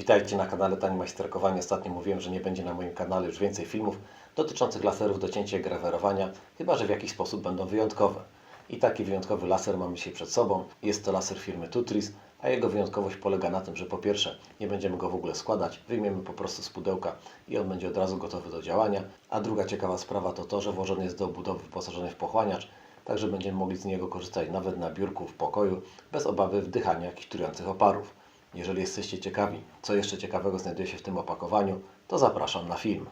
Witajcie na kanale Tani Majsterkowanie. Ostatnio mówiłem, że nie będzie na moim kanale już więcej filmów dotyczących laserów do cięcia i grawerowania, chyba że w jakiś sposób będą wyjątkowe. I taki wyjątkowy laser mamy dzisiaj przed sobą. Jest to laser firmy Tutris, a jego wyjątkowość polega na tym, że po pierwsze nie będziemy go w ogóle składać, wyjmiemy po prostu z pudełka i on będzie od razu gotowy do działania. A druga ciekawa sprawa to to, że włożony jest do obudowy wyposażony w pochłaniacz, Także będziemy mogli z niego korzystać nawet na biurku w pokoju, bez obawy wdychania jakichś trujących oparów. Jeżeli jesteście ciekawi, co jeszcze ciekawego znajduje się w tym opakowaniu, to zapraszam na film.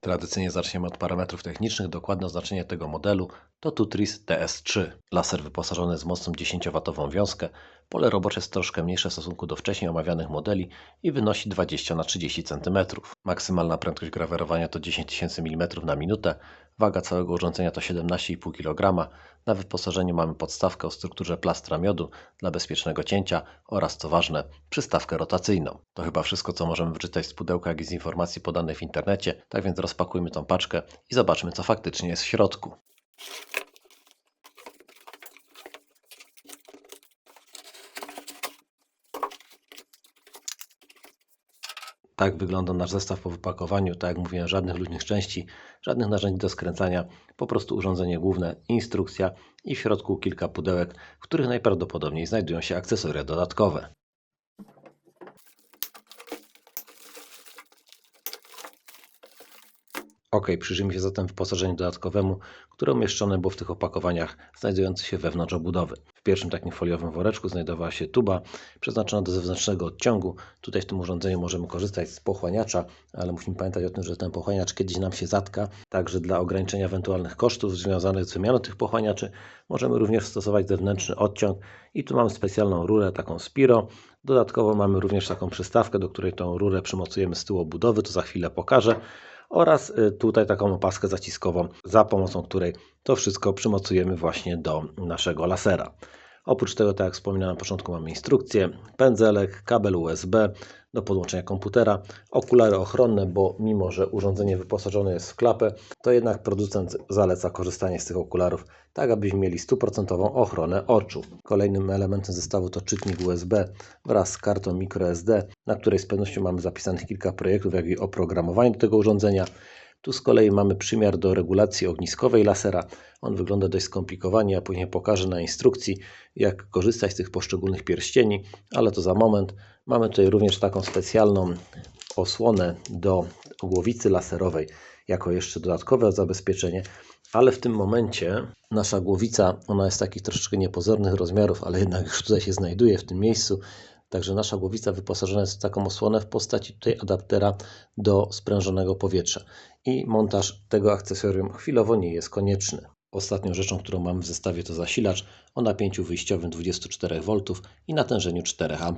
Tradycyjnie zaczniemy od parametrów technicznych. Dokładne oznaczenie tego modelu to Tutris TS3. Laser wyposażony w mocną 10W wiązkę. Pole robocze jest troszkę mniejsze w stosunku do wcześniej omawianych modeli i wynosi 20 na 30 cm. Maksymalna prędkość grawerowania to 10 000 mm na minutę. Waga całego urządzenia to 17,5 kg. Na wyposażeniu mamy podstawkę o strukturze plastra miodu dla bezpiecznego cięcia oraz, co ważne, przystawkę rotacyjną. To chyba wszystko, co możemy wyczytać z pudełka, jak i z informacji podanych w internecie. Tak więc rozpakujmy tą paczkę i zobaczmy, co faktycznie jest w środku. Tak wygląda nasz zestaw po wypakowaniu. Tak jak mówiłem, żadnych luźnych części, żadnych narzędzi do skręcania, po prostu urządzenie główne, instrukcja i w środku kilka pudełek, w których najprawdopodobniej znajdują się akcesoria dodatkowe. Ok, przyjrzyjmy się zatem wyposażeniu dodatkowemu, które umieszczone było w tych opakowaniach znajdujących się wewnątrz obudowy. Pierwszym takim foliowym woreczku znajdowała się tuba przeznaczona do zewnętrznego odciągu. Tutaj w tym urządzeniu możemy korzystać z pochłaniacza, ale musimy pamiętać o tym, że ten pochłaniacz kiedyś nam się zatka. Także dla ograniczenia ewentualnych kosztów związanych z wymianą tych pochłaniaczy możemy również stosować zewnętrzny odciąg. I tu mamy specjalną rurę, taką Spiro. Dodatkowo mamy również taką przystawkę, do której tą rurę przymocujemy z tyłu obudowy, to za chwilę pokażę oraz y, tutaj taką opaskę zaciskową, za pomocą której to wszystko przymocujemy właśnie do naszego lasera. Oprócz tego, tak jak wspominałem na początku, mamy instrukcję, pędzelek, kabel USB do podłączenia komputera, okulary ochronne, bo mimo, że urządzenie wyposażone jest w klapę, to jednak producent zaleca korzystanie z tych okularów, tak abyśmy mieli stuprocentową ochronę oczu. Kolejnym elementem zestawu to czytnik USB wraz z kartą microSD, na której z pewnością mamy zapisanych kilka projektów, jak i oprogramowanie do tego urządzenia. Tu z kolei mamy przymiar do regulacji ogniskowej lasera. On wygląda dość skomplikowanie, a później pokażę na instrukcji, jak korzystać z tych poszczególnych pierścieni, ale to za moment. Mamy tutaj również taką specjalną osłonę do głowicy laserowej, jako jeszcze dodatkowe zabezpieczenie, ale w tym momencie nasza głowica, ona jest takich troszeczkę niepozornych rozmiarów, ale jednak już tutaj się znajduje w tym miejscu. Także nasza głowica wyposażona jest w taką osłonę w postaci tutaj adaptera do sprężonego powietrza. I montaż tego akcesorium chwilowo nie jest konieczny. Ostatnią rzeczą, którą mamy w zestawie to zasilacz o napięciu wyjściowym 24 V i natężeniu 4 A.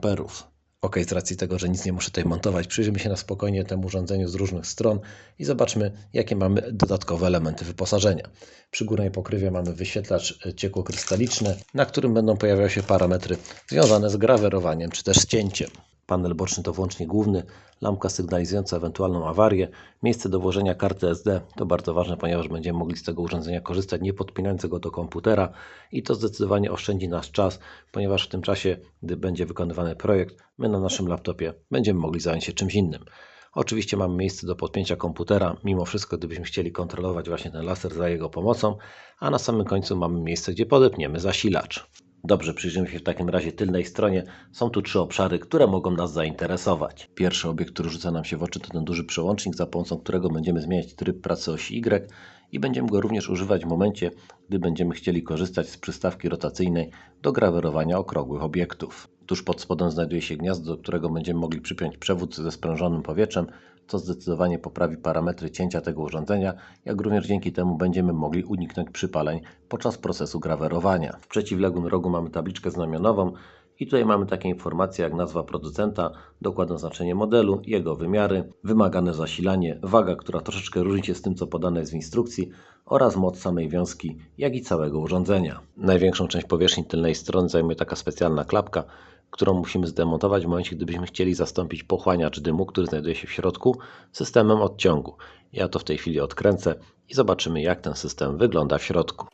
Ok, z racji tego, że nic nie muszę tutaj montować, przyjrzymy się na spokojnie temu urządzeniu z różnych stron i zobaczmy, jakie mamy dodatkowe elementy wyposażenia. Przy górnej pokrywie mamy wyświetlacz ciekłokrystaliczny, na którym będą pojawiały się parametry związane z grawerowaniem czy też cięciem. Panel boczny to włącznik główny, lampka sygnalizująca ewentualną awarię, miejsce do włożenia karty SD to bardzo ważne, ponieważ będziemy mogli z tego urządzenia korzystać nie podpinając go do komputera i to zdecydowanie oszczędzi nasz czas, ponieważ w tym czasie, gdy będzie wykonywany projekt, my na naszym laptopie będziemy mogli zająć się czymś innym. Oczywiście mamy miejsce do podpięcia komputera, mimo wszystko gdybyśmy chcieli kontrolować właśnie ten laser za jego pomocą, a na samym końcu mamy miejsce, gdzie podepniemy zasilacz. Dobrze, przyjrzymy się w takim razie tylnej stronie. Są tu trzy obszary, które mogą nas zainteresować. Pierwszy obiekt, który rzuca nam się w oczy, to ten duży przełącznik, za pomocą którego będziemy zmieniać tryb pracy osi Y i będziemy go również używać w momencie, gdy będziemy chcieli korzystać z przystawki rotacyjnej do grawerowania okrągłych obiektów. Tuż pod spodem znajduje się gniazdo, do którego będziemy mogli przypiąć przewód ze sprężonym powietrzem, co zdecydowanie poprawi parametry cięcia tego urządzenia, jak również dzięki temu będziemy mogli uniknąć przypaleń podczas procesu grawerowania. W przeciwległym rogu mamy tabliczkę znamionową i tutaj mamy takie informacje jak nazwa producenta, dokładne oznaczenie modelu, jego wymiary, wymagane zasilanie, waga, która troszeczkę różni się z tym, co podane jest w instrukcji oraz moc samej wiązki, jak i całego urządzenia. Największą część powierzchni tylnej strony zajmuje taka specjalna klapka, którą musimy zdemontować w momencie, gdybyśmy chcieli zastąpić pochłaniacz dymu, który znajduje się w środku, systemem odciągu. Ja to w tej chwili odkręcę i zobaczymy, jak ten system wygląda w środku.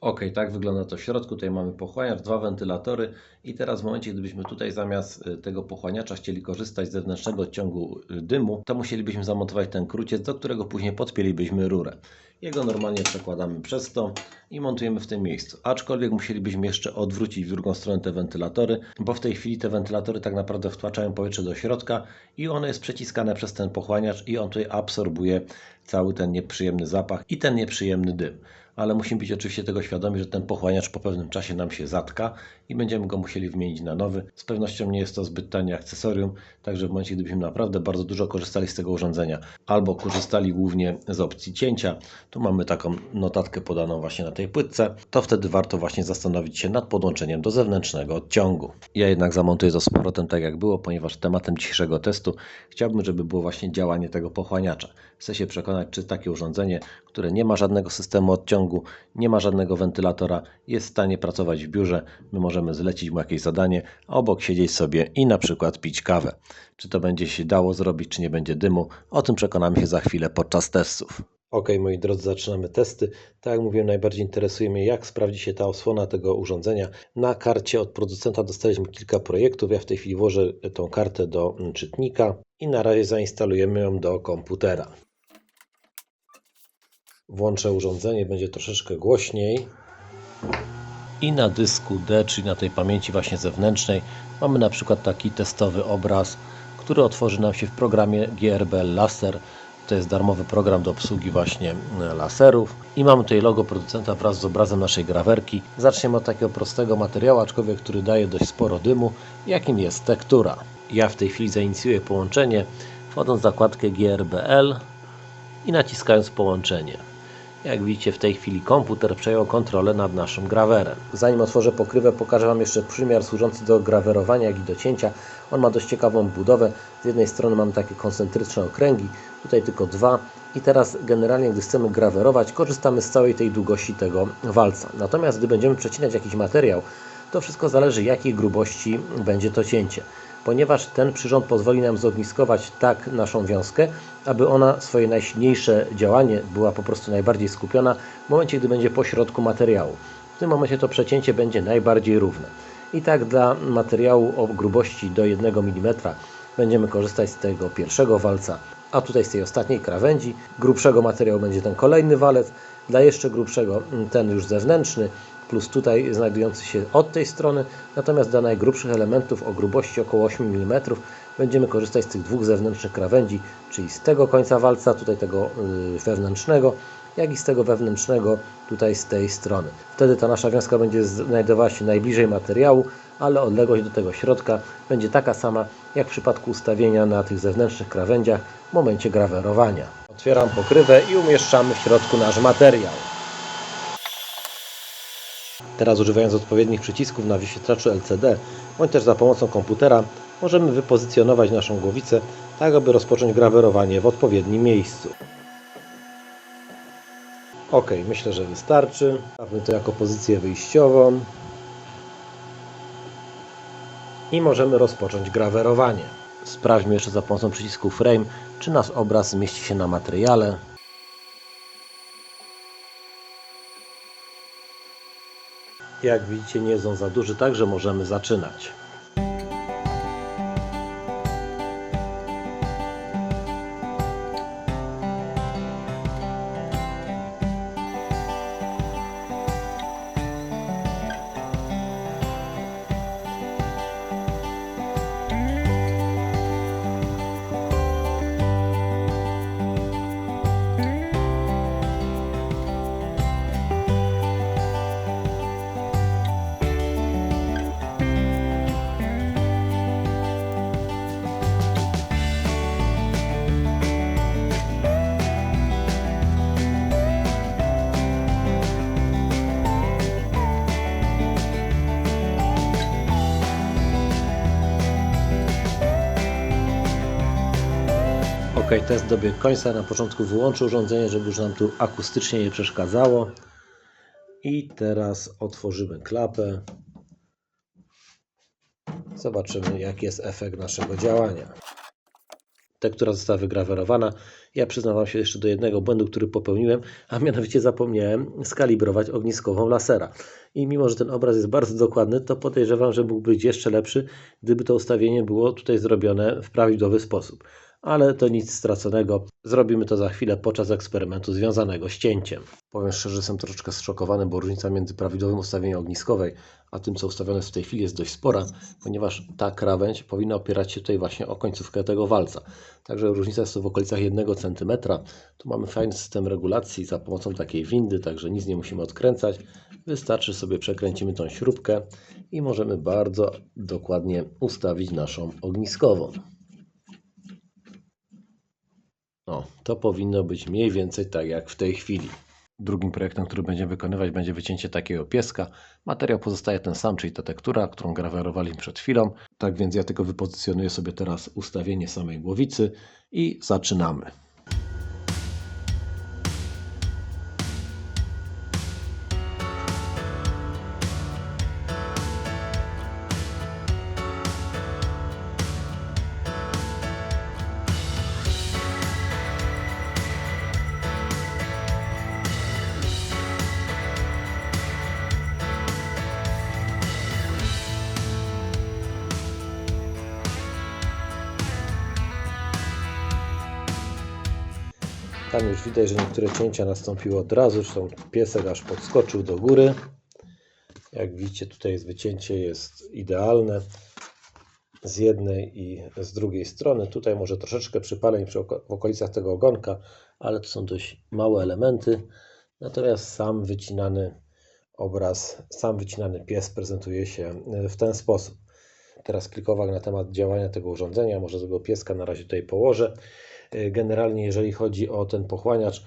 Ok, tak wygląda to w środku. Tutaj mamy pochłaniacz, dwa wentylatory i teraz w momencie, gdybyśmy tutaj zamiast y, tego pochłaniacza chcieli korzystać z zewnętrznego odciągu y, dymu, to musielibyśmy zamontować ten kruciec, do którego później podpięlibyśmy rurę. Jego normalnie przekładamy przez to i montujemy w tym miejscu. Aczkolwiek musielibyśmy jeszcze odwrócić w drugą stronę te wentylatory, bo w tej chwili te wentylatory tak naprawdę wtłaczają powietrze do środka i ono jest przeciskane przez ten pochłaniacz i on tutaj absorbuje cały ten nieprzyjemny zapach i ten nieprzyjemny dym ale musimy być oczywiście tego świadomi, że ten pochłaniacz po pewnym czasie nam się zatka i będziemy go musieli wymienić na nowy. Z pewnością nie jest to zbyt tanie akcesorium, także w momencie, gdybyśmy naprawdę bardzo dużo korzystali z tego urządzenia albo korzystali głównie z opcji cięcia, tu mamy taką notatkę podaną właśnie na tej płytce, to wtedy warto właśnie zastanowić się nad podłączeniem do zewnętrznego odciągu. Ja jednak zamontuję to z powrotem tak jak było, ponieważ tematem dzisiejszego testu chciałbym, żeby było właśnie działanie tego pochłaniacza. Chcę się przekonać, czy takie urządzenie, które nie ma żadnego systemu odciągu, nie ma żadnego wentylatora, jest w stanie pracować w biurze. My możemy zlecić mu jakieś zadanie, a obok siedzieć sobie i na przykład pić kawę. Czy to będzie się dało zrobić, czy nie będzie dymu, o tym przekonamy się za chwilę podczas testów. Ok, moi drodzy, zaczynamy testy. Tak jak mówiłem, najbardziej interesuje mnie, jak sprawdzi się ta osłona tego urządzenia. Na karcie od producenta dostaliśmy kilka projektów. Ja w tej chwili włożę tą kartę do czytnika i na razie zainstalujemy ją do komputera. Włączę urządzenie, będzie troszeczkę głośniej. I na dysku D, czyli na tej pamięci właśnie zewnętrznej, mamy na przykład taki testowy obraz, który otworzy nam się w programie GRBL Laser. To jest darmowy program do obsługi właśnie e, laserów. I mamy tutaj logo producenta wraz z obrazem naszej grawerki. Zaczniemy od takiego prostego materiału, aczkolwiek który daje dość sporo dymu, jakim jest tektura. Ja w tej chwili zainicjuję połączenie, wchodząc w zakładkę GRBL i naciskając połączenie. Jak widzicie w tej chwili komputer przejął kontrolę nad naszym grawerem. Zanim otworzę pokrywę pokażę Wam jeszcze przymiar służący do grawerowania jak i do cięcia. On ma dość ciekawą budowę. Z jednej strony mamy takie koncentryczne okręgi, tutaj tylko dwa. I teraz generalnie gdy chcemy grawerować korzystamy z całej tej długości tego walca. Natomiast gdy będziemy przecinać jakiś materiał to wszystko zależy jakiej grubości będzie to cięcie ponieważ ten przyrząd pozwoli nam zogniskować tak naszą wiązkę, aby ona swoje najsilniejsze działanie była po prostu najbardziej skupiona w momencie, gdy będzie po środku materiału. W tym momencie to przecięcie będzie najbardziej równe. I tak dla materiału o grubości do 1 mm będziemy korzystać z tego pierwszego walca, a tutaj z tej ostatniej krawędzi. Grubszego materiału będzie ten kolejny walec, dla jeszcze grubszego ten już zewnętrzny, plus tutaj znajdujący się od tej strony. Natomiast dla najgrubszych elementów o grubości około 8 mm będziemy korzystać z tych dwóch zewnętrznych krawędzi, czyli z tego końca walca, tutaj tego yy, wewnętrznego, jak i z tego wewnętrznego tutaj z tej strony. Wtedy ta nasza wiązka będzie znajdowała się najbliżej materiału, ale odległość do tego środka będzie taka sama jak w przypadku ustawienia na tych zewnętrznych krawędziach w momencie grawerowania. Otwieram pokrywę i umieszczamy w środku nasz materiał. Teraz używając odpowiednich przycisków na wyświetlaczu LCD, bądź też za pomocą komputera, możemy wypozycjonować naszą głowicę tak, aby rozpocząć grawerowanie w odpowiednim miejscu. Ok, myślę, że wystarczy. Stawmy to jako pozycję wyjściową. I możemy rozpocząć grawerowanie. Sprawdźmy jeszcze za pomocą przycisku Frame, czy nasz obraz zmieści się na materiale. Jak widzicie nie on za duży, także możemy zaczynać. Ok, test dobiegł końca. Na początku wyłączę urządzenie, żeby już nam tu akustycznie nie przeszkadzało. I teraz otworzymy klapę. Zobaczymy, jaki jest efekt naszego działania. tektura została wygrawerowana. Ja przyznam Wam się jeszcze do jednego błędu, który popełniłem, a mianowicie zapomniałem skalibrować ogniskową lasera. I mimo, że ten obraz jest bardzo dokładny, to podejrzewam, że mógł być jeszcze lepszy, gdyby to ustawienie było tutaj zrobione w prawidłowy sposób. Ale to nic straconego. Zrobimy to za chwilę podczas eksperymentu związanego z cięciem. Powiem szczerze, że jestem troszeczkę zszokowany, bo różnica między prawidłowym ustawieniem ogniskowej, a tym, co ustawione jest w tej chwili, jest dość spora, ponieważ ta krawędź powinna opierać się tutaj właśnie o końcówkę tego walca. Także różnica jest to w okolicach 1 cm. Tu mamy fajny system regulacji za pomocą takiej windy, także nic nie musimy odkręcać. Wystarczy sobie przekręcimy tą śrubkę i możemy bardzo dokładnie ustawić naszą ogniskową. O, to powinno być mniej więcej tak jak w tej chwili. Drugim projektem, który będziemy wykonywać, będzie wycięcie takiego pieska. Materiał pozostaje ten sam, czyli ta tektura, którą grawerowaliśmy przed chwilą. Tak więc ja tylko wypozycjonuję sobie teraz ustawienie samej głowicy i zaczynamy. Tam już widać, że niektóre cięcia nastąpiły od razu, zresztą piesek aż podskoczył do góry. Jak widzicie, tutaj jest wycięcie jest idealne z jednej i z drugiej strony. Tutaj może troszeczkę przypaleń przy oko- w okolicach tego ogonka, ale to są dość małe elementy. Natomiast sam wycinany obraz, sam wycinany pies prezentuje się w ten sposób. Teraz kilka uwag na temat działania tego urządzenia. Może tego pieska na razie tutaj położę. Generalnie, jeżeli chodzi o ten pochłaniacz,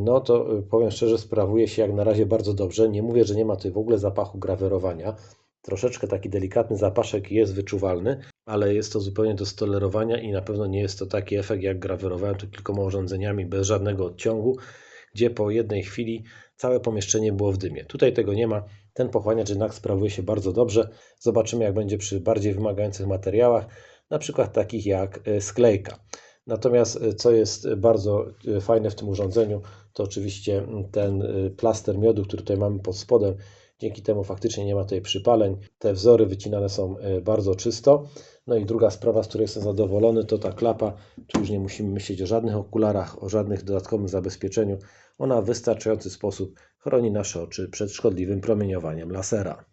no to powiem szczerze, sprawuje się jak na razie bardzo dobrze. Nie mówię, że nie ma tutaj w ogóle zapachu grawerowania. Troszeczkę taki delikatny zapaszek jest wyczuwalny, ale jest to zupełnie do stolerowania i na pewno nie jest to taki efekt jak grawerowałem tu kilkoma urządzeniami bez żadnego odciągu, gdzie po jednej chwili całe pomieszczenie było w dymie. Tutaj tego nie ma. Ten pochłaniacz jednak sprawuje się bardzo dobrze. Zobaczymy jak będzie przy bardziej wymagających materiałach, na przykład takich jak sklejka. Natomiast co jest bardzo fajne w tym urządzeniu, to oczywiście ten plaster miodu, który tutaj mamy pod spodem. Dzięki temu faktycznie nie ma tutaj przypaleń. Te wzory wycinane są bardzo czysto. No i druga sprawa, z której jestem zadowolony, to ta klapa. Tu już nie musimy myśleć o żadnych okularach, o żadnych dodatkowym zabezpieczeniu. Ona w wystarczający sposób chroni nasze oczy przed szkodliwym promieniowaniem lasera.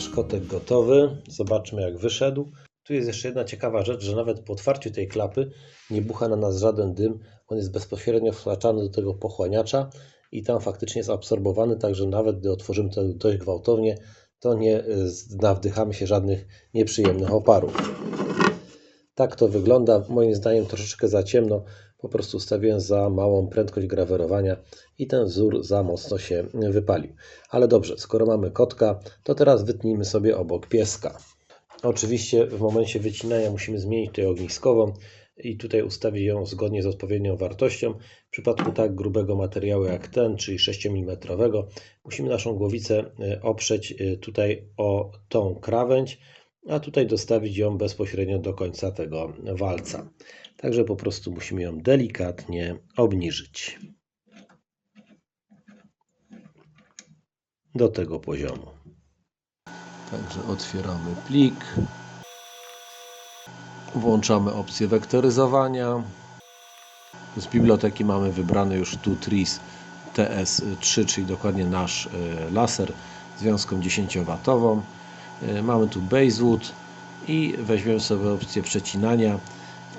Nasz kotek gotowy. Zobaczmy jak wyszedł. Tu jest jeszcze jedna ciekawa rzecz, że nawet po otwarciu tej klapy nie bucha na nas żaden dym. On jest bezpośrednio wtłaczany do tego pochłaniacza i tam faktycznie jest absorbowany, także nawet gdy otworzymy to dość gwałtownie, to nie nawdychamy się żadnych nieprzyjemnych oparów. Tak to wygląda. Moim zdaniem troszeczkę za ciemno. Po prostu ustawiłem za małą prędkość grawerowania i ten wzór za mocno się wypalił. Ale dobrze, skoro mamy kotka, to teraz wytnijmy sobie obok pieska. Oczywiście w momencie wycinania musimy zmienić tutaj ogniskową i tutaj ustawić ją zgodnie z odpowiednią wartością. W przypadku tak grubego materiału jak ten, czyli 6 mm, musimy naszą głowicę oprzeć tutaj o tą krawędź, a tutaj dostawić ją bezpośrednio do końca tego walca. Także po prostu musimy ją delikatnie obniżyć do tego poziomu. Także otwieramy plik. Włączamy opcję wektoryzowania. Z biblioteki mamy wybrany już tu TRIS TS3, czyli dokładnie nasz laser z wiązką 10W. Mamy tu Basewood i weźmiemy sobie opcję przecinania.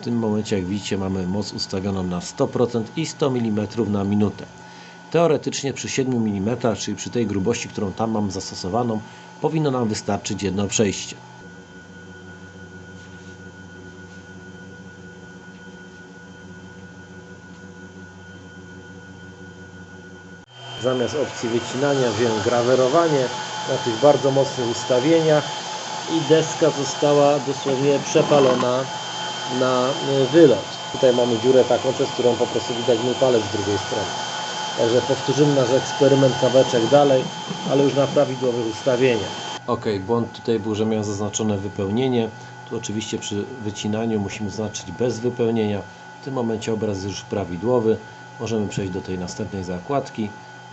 W tym momencie, jak widzicie, mamy moc ustawioną na 100% i 100 mm na minutę. Teoretycznie przy 7 mm, czyli przy tej grubości, którą tam mam zastosowaną, powinno nam wystarczyć jedno przejście. Zamiast opcji wycinania wziąłem grawerowanie na tych bardzo mocnych ustawieniach i deska została dosłownie przepalona na y, wylot. Tutaj mamy dziurę taką, przez którą po prostu widać mój palec z drugiej strony. Także powtórzymy nasz eksperyment kaweczek dalej, ale już na prawidłowych ustawieniach. Ok, błąd tutaj był, że miałem zaznaczone wypełnienie. Tu oczywiście przy wycinaniu musimy zaznaczyć bez wypełnienia. W tym momencie obraz już prawidłowy. Możemy przejść do tej następnej zakładki.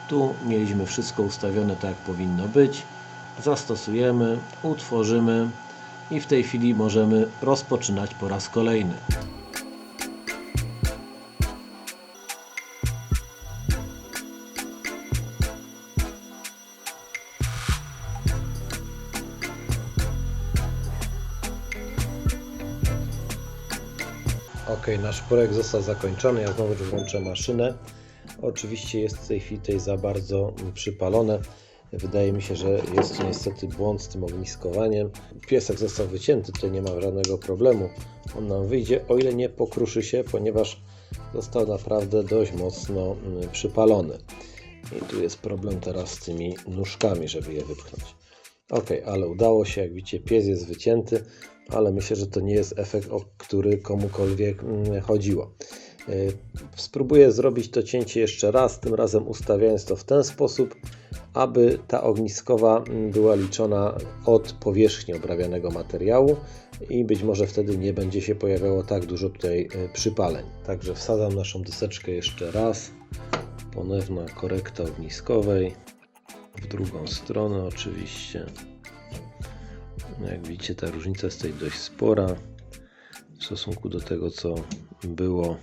Tu mieliśmy wszystko ustawione tak, jak powinno być. Zastosujemy, utworzymy i w tej chwili możemy rozpoczynać po raz kolejny. Ok, nasz projekt został zakończony. Ja znowu włączę maszynę. Oczywiście jest w tej chwili tutaj za bardzo przypalone. Wydaje mi się, że jest niestety błąd z tym ogniskowaniem. Piesek został wycięty, tutaj nie ma żadnego problemu. On nam wyjdzie, o ile nie pokruszy się, ponieważ został naprawdę dość mocno mm, przypalony. I tu jest problem teraz z tymi nóżkami, żeby je wypchnąć. Ok, ale udało się, jak widzicie, pies jest wycięty, ale myślę, że to nie jest efekt, o który komukolwiek mm, chodziło. Yy, Spróbuję zrobić to cięcie jeszcze raz, tym razem ustawiając to w ten sposób, aby ta ogniskowa mm, była liczona od powierzchni obrabianego materiału i być może wtedy nie będzie się pojawiało tak dużo tutaj yy, przypaleń. Także wsadzam naszą deseczkę jeszcze raz. Ponowna korekta ogniskowej. W drugą stronę oczywiście. Jak widzicie ta różnica jest tutaj dość spora w stosunku do tego co było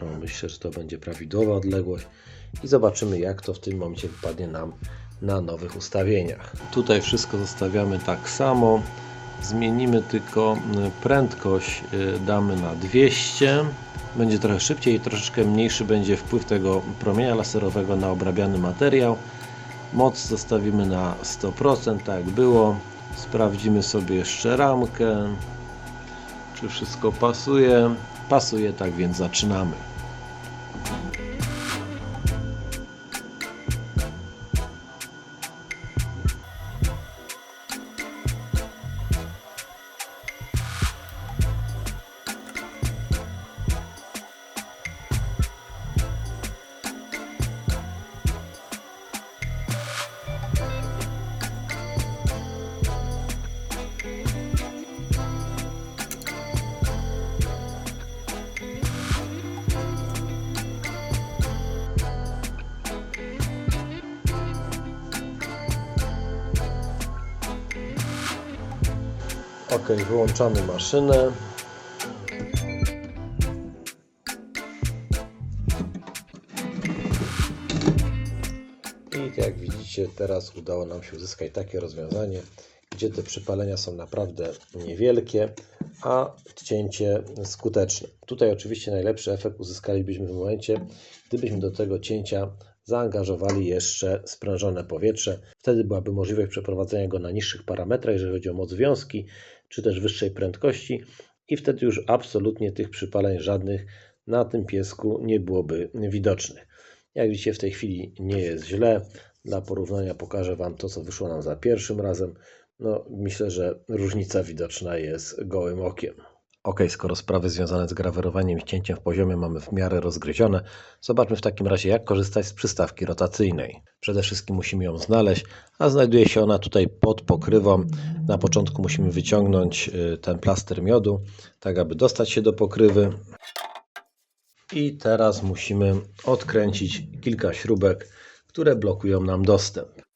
no, myślę, że to będzie prawidłowa odległość i zobaczymy jak to w tym momencie wypadnie nam na nowych ustawieniach. Tutaj wszystko zostawiamy tak samo. Zmienimy tylko y, prędkość, y, damy na 200. Będzie trochę szybciej i troszeczkę mniejszy będzie wpływ tego promienia laserowego na obrabiany materiał. Moc zostawimy na 100%, tak jak było. Sprawdzimy sobie jeszcze ramkę, czy wszystko pasuje. Pasuje, tak więc zaczynamy. Ok, wyłączamy maszynę. I jak widzicie, teraz udało nam się uzyskać takie rozwiązanie, gdzie te przypalenia są naprawdę niewielkie, a cięcie skuteczne. Tutaj oczywiście najlepszy efekt uzyskalibyśmy w momencie, gdybyśmy do tego cięcia zaangażowali jeszcze sprężone powietrze. Wtedy byłaby możliwość przeprowadzenia go na niższych parametrach, jeżeli chodzi o moc wiązki, czy też wyższej prędkości i wtedy już absolutnie tych przypaleń żadnych na tym piesku nie byłoby widocznych. Jak widzicie w tej chwili nie jest źle. Dla porównania pokażę Wam to, co wyszło nam za pierwszym razem. No, myślę, że różnica widoczna jest gołym okiem. Ok, skoro sprawy związane z grawerowaniem i cięciem w poziomie mamy w miarę rozgryzione, zobaczmy w takim razie jak korzystać z przystawki rotacyjnej. Przede wszystkim musimy ją znaleźć, a znajduje się ona tutaj pod pokrywą. Na początku musimy wyciągnąć y, ten plaster miodu, tak aby dostać się do pokrywy. I teraz musimy odkręcić kilka śrubek, które blokują nam dostęp.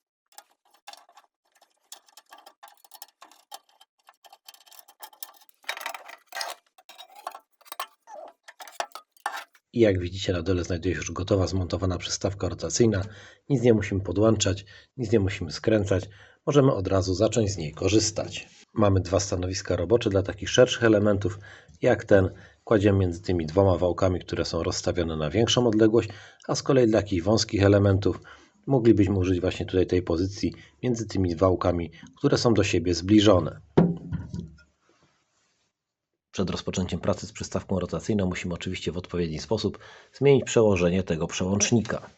I jak widzicie na dole znajduje się już gotowa zmontowana przystawka rotacyjna. Nic nie musimy podłączać, nic nie musimy skręcać. Możemy od razu zacząć z niej korzystać. Mamy dwa stanowiska robocze dla takich szerszych elementów jak ten kładziemy między tymi dwoma wałkami, które są rozstawione na większą odległość, a z kolei dla takich wąskich elementów moglibyśmy użyć właśnie tutaj tej pozycji między tymi wałkami, które są do siebie zbliżone. Przed rozpoczęciem pracy z przystawką rotacyjną musimy oczywiście w odpowiedni sposób zmienić przełożenie tego przełącznika.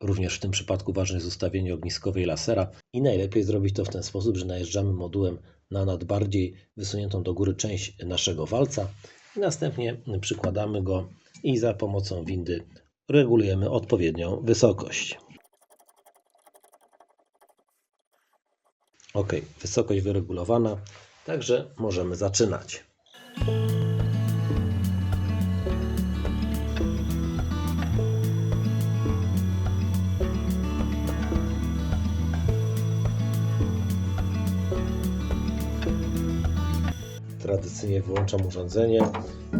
Również w tym przypadku ważne jest ustawienie ogniskowej lasera i najlepiej zrobić to w ten sposób, że najeżdżamy modułem na nad bardziej wysuniętą do góry część naszego walca i następnie przykładamy go i za pomocą windy regulujemy odpowiednią wysokość. Ok, wysokość wyregulowana, także możemy zaczynać. Tradycyjnie wyłączam urządzenie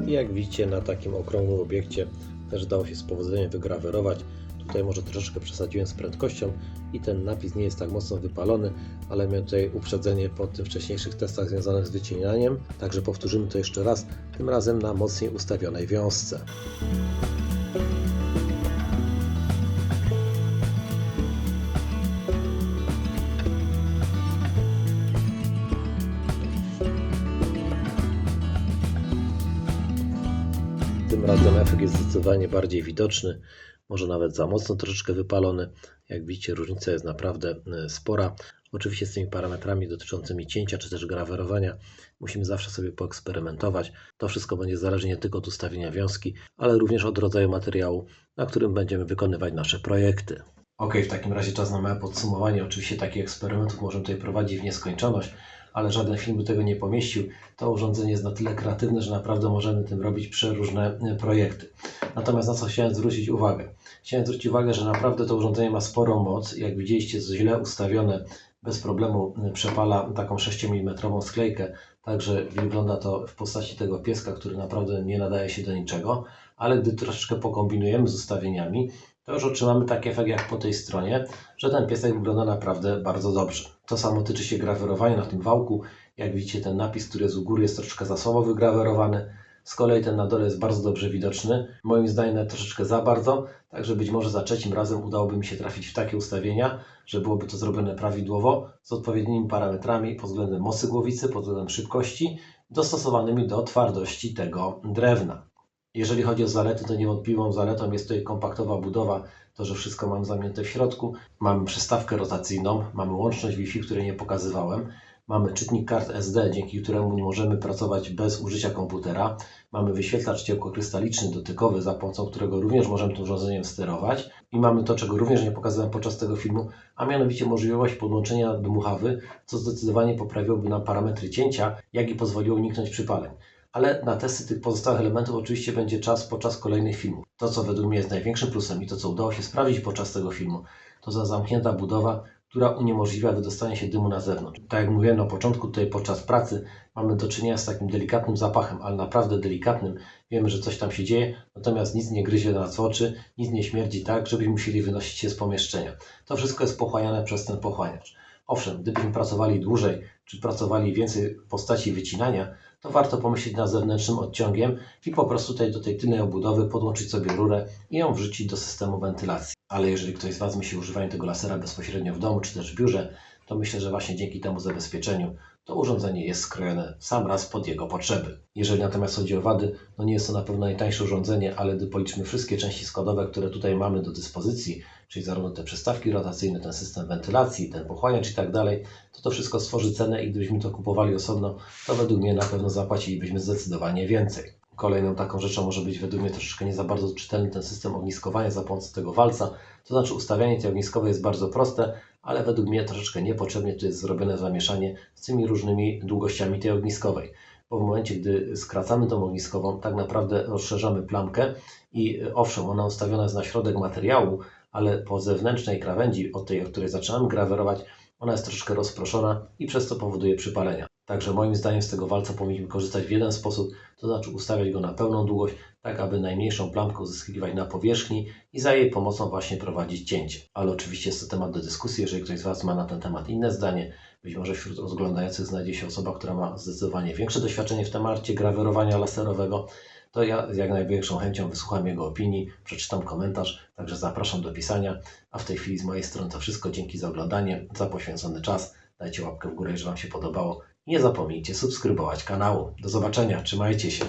i jak widzicie na takim okrągłym obiekcie też dało się z powodzeniem wygrawerować. Tutaj może troszeczkę przesadziłem z prędkością i ten napis nie jest tak mocno wypalony, ale miałem tutaj uprzedzenie po tym wcześniejszych testach związanych z wycienianiem. Także powtórzymy to jeszcze raz, tym razem na mocniej ustawionej wiązce. Tym razem efekt jest zdecydowanie bardziej widoczny, może nawet za mocno troszeczkę wypalony. Jak widzicie, różnica jest naprawdę e, spora. Oczywiście z tymi parametrami dotyczącymi cięcia czy też grawerowania musimy zawsze sobie poeksperymentować. To wszystko będzie zależeć nie tylko od ustawienia wiązki, ale również od rodzaju materiału, na którym będziemy wykonywać nasze projekty. Ok, w takim razie czas na małe podsumowanie. Oczywiście takich eksperymentów możemy tutaj prowadzić w nieskończoność, ale żaden film by tego nie pomieścił. To urządzenie jest na tyle kreatywne, że naprawdę możemy tym robić przeróżne y, projekty. Natomiast na co chciałem zwrócić uwagę? Chciałem zwrócić uwagę, że naprawdę to urządzenie ma sporą moc. Jak widzieliście, jest źle ustawione, bez problemu przepala taką 6 mm sklejkę, także wygląda to w postaci tego pieska, który naprawdę nie nadaje się do niczego, ale gdy troszeczkę pokombinujemy z ustawieniami, to już otrzymamy taki efekt jak po tej stronie, że ten piesek wygląda naprawdę bardzo dobrze. To samo tyczy się grawerowania na tym wałku. Jak widzicie, ten napis, który jest u góry, jest troszeczkę za słabo wygrawerowany. Z kolei ten na dole jest bardzo dobrze widoczny. Moim zdaniem troszeczkę za bardzo, także być może za trzecim razem udałoby mi się trafić w takie ustawienia, że byłoby to zrobione prawidłowo, z odpowiednimi parametrami pod względem mocy głowicy, pod względem szybkości, dostosowanymi do twardości tego drewna. Jeżeli chodzi o zalety, to niewątpliwą zaletą jest tutaj kompaktowa budowa, to, że wszystko mam zamięte w środku. Mamy przystawkę rotacyjną, mamy łączność Wi-Fi, której nie pokazywałem. Mamy czytnik kart SD, dzięki któremu możemy pracować bez użycia komputera. Mamy wyświetlacz ciepłokrystaliczny dotykowy, za pomocą którego również możemy tym urządzeniem sterować. I mamy to, czego również nie pokazałem podczas tego filmu, a mianowicie możliwość podłączenia dmuchawy, co zdecydowanie poprawiłoby nam parametry cięcia, jak i pozwoliło uniknąć przypaleń ale na testy tych pozostałych elementów oczywiście będzie czas podczas kolejnych filmów. To, co według mnie jest największym plusem i to, co udało się sprawdzić podczas tego filmu, to za zamknięta budowa, która uniemożliwia wydostanie się dymu na zewnątrz. Tak jak mówiłem na początku, tutaj podczas pracy mamy do czynienia z takim delikatnym zapachem, ale naprawdę delikatnym. Wiemy, że coś tam się dzieje, natomiast nic nie gryzie nas w oczy, nic nie śmierdzi tak, żebyśmy musieli wynosić się z pomieszczenia. To wszystko jest pochłaniane przez ten pochłaniacz. Owszem, gdybyśmy pracowali dłużej, czy pracowali więcej w postaci wycinania, to warto pomyśleć nad zewnętrznym odciągiem i po prostu tutaj do tej tylnej obudowy podłączyć sobie rurę i ją wrzucić do systemu wentylacji. Ale jeżeli ktoś z Was myśli o używaniu tego lasera bezpośrednio w domu czy też w biurze, to myślę, że właśnie dzięki temu zabezpieczeniu to urządzenie jest skrojone w sam raz pod jego potrzeby. Jeżeli natomiast chodzi o wady, no nie jest to na pewno najtańsze urządzenie, ale gdy policzmy wszystkie części składowe, które tutaj mamy do dyspozycji, czyli zarówno te przystawki rotacyjne, ten system wentylacji, ten pochłaniacz i tak dalej, to to wszystko stworzy cenę i gdybyśmy to kupowali osobno, to według mnie na pewno zapłacilibyśmy zdecydowanie więcej. Kolejną taką rzeczą może być według mnie troszeczkę nie za bardzo czytelny ten system ogniskowania za pomocą tego walca. To znaczy ustawianie tej ogniskowej jest bardzo proste, ale według mnie troszeczkę niepotrzebnie tu jest zrobione zamieszanie z tymi różnymi długościami tej ogniskowej. Bo w momencie, gdy skracamy tą ogniskową, tak naprawdę rozszerzamy plamkę i owszem, ona ustawiona jest na środek materiału, ale po zewnętrznej krawędzi, od tej, od której zaczynamy grawerować, ona jest troszeczkę rozproszona i przez to powoduje przypalenia. Także moim zdaniem z tego walca powinniśmy korzystać w jeden sposób, to znaczy ustawiać go na pełną długość, tak aby najmniejszą plamkę uzyskiwać na powierzchni i za jej pomocą właśnie prowadzić cięcie. Ale oczywiście jest to temat do dyskusji, jeżeli ktoś z Was ma na ten temat inne zdanie, być może wśród rozglądających znajdzie się osoba, która ma zdecydowanie większe doświadczenie w temacie grawerowania laserowego, to ja z jak największą chęcią wysłucham jego opinii, przeczytam komentarz, także zapraszam do pisania. A w tej chwili z mojej strony to wszystko. Dzięki za oglądanie, za poświęcony czas. Dajcie łapkę w górę, jeżeli Wam się podobało. I nie zapomnijcie subskrybować kanału. Do zobaczenia, trzymajcie się.